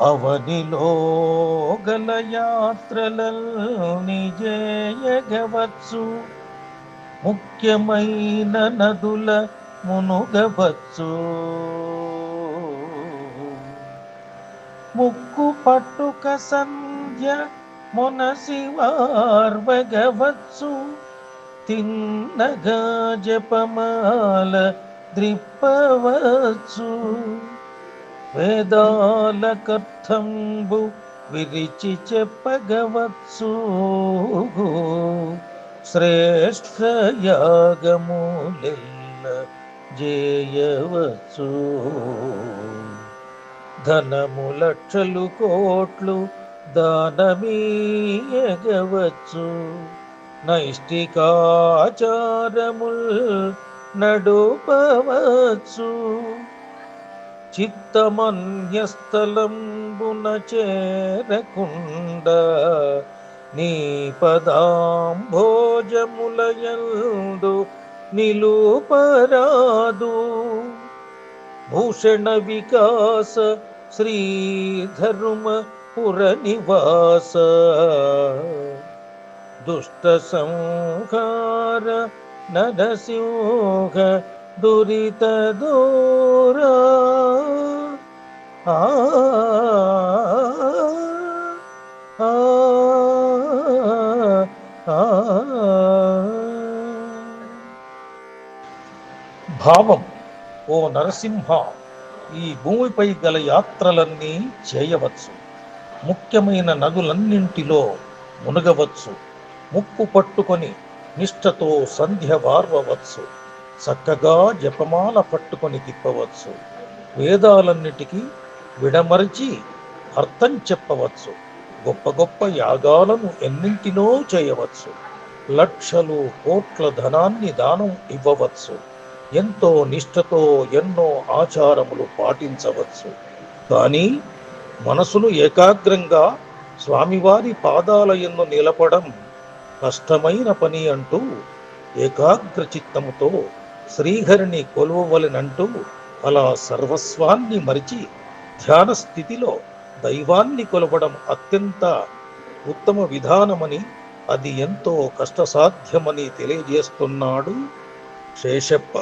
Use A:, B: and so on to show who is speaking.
A: అవనిలో గల యాత్రలల్ని జేయగవచ్చు ముఖ్యమైన నదుల మునుగవచ్చు. ముక్కు పట్టుక సంధ్య మునసివార్వగవచ్చు. తిన్నగా జపమాల ద్రిప్పవచ్చు. వేదాలకర్థంబు విరిచి చెప్పగవచ్చు శ్రేష్ఠ యాగములెల్ల జేయవచ్చు ధనము లక్షలు కోట్లు దానమీయగవచ్చు నైష్టికాచారముల్ నడుపవచ్చు చిత్తమన్యస్థలంబున చేరకుండ నీ పదాంభోజములయందు నిలుపరాదు. భూషణ వికాస శ్రీధరుమ పుర నివాస దుష్ట సంహార నరసింహ దురిత దూరా. ఆ ఆ, భావం ఓ నరసింహ ఈ భూమిపై గల యాత్రలన్నీ చేయవచ్చు. ముఖ్యమైన నదులన్నింటిలో మునగవచ్చు. ముక్కు పట్టుకొని నిష్ఠతో సంధ్య వార్వవచ్చు. చక్కగా జపమాల పట్టుకొని తిప్పవచ్చు. వేదాలన్నిటికీ విడమరిచి అర్థం చెప్పవచ్చు. గొప్ప గొప్ప యాగాలను ఎన్నింటినో చేయవచ్చు. లక్షలు కోట్ల ధనాన్ని దానం ఇవ్వవచ్చు. ఎంతో నిష్ఠతో ఎన్నో ఆచారములు పాటించవచ్చు. కానీ మనసును ఏకాగ్రంగా స్వామివారి పాదాల ఎందు నిలపడం కష్టమైన పని అంటూ ఏకాగ్ర చిత్తముతో శ్రీహరిని కొలువవలనంటూ అలా సర్వస్వాన్ని మరిచి ధ్యాన స్థితిలో దైవాన్ని కొలవడం అత్యంత ఉత్తమ విధానమని అది ఎంతో కష్టసాధ్యమని తెలియజేస్తున్నాడు శేషప్ప.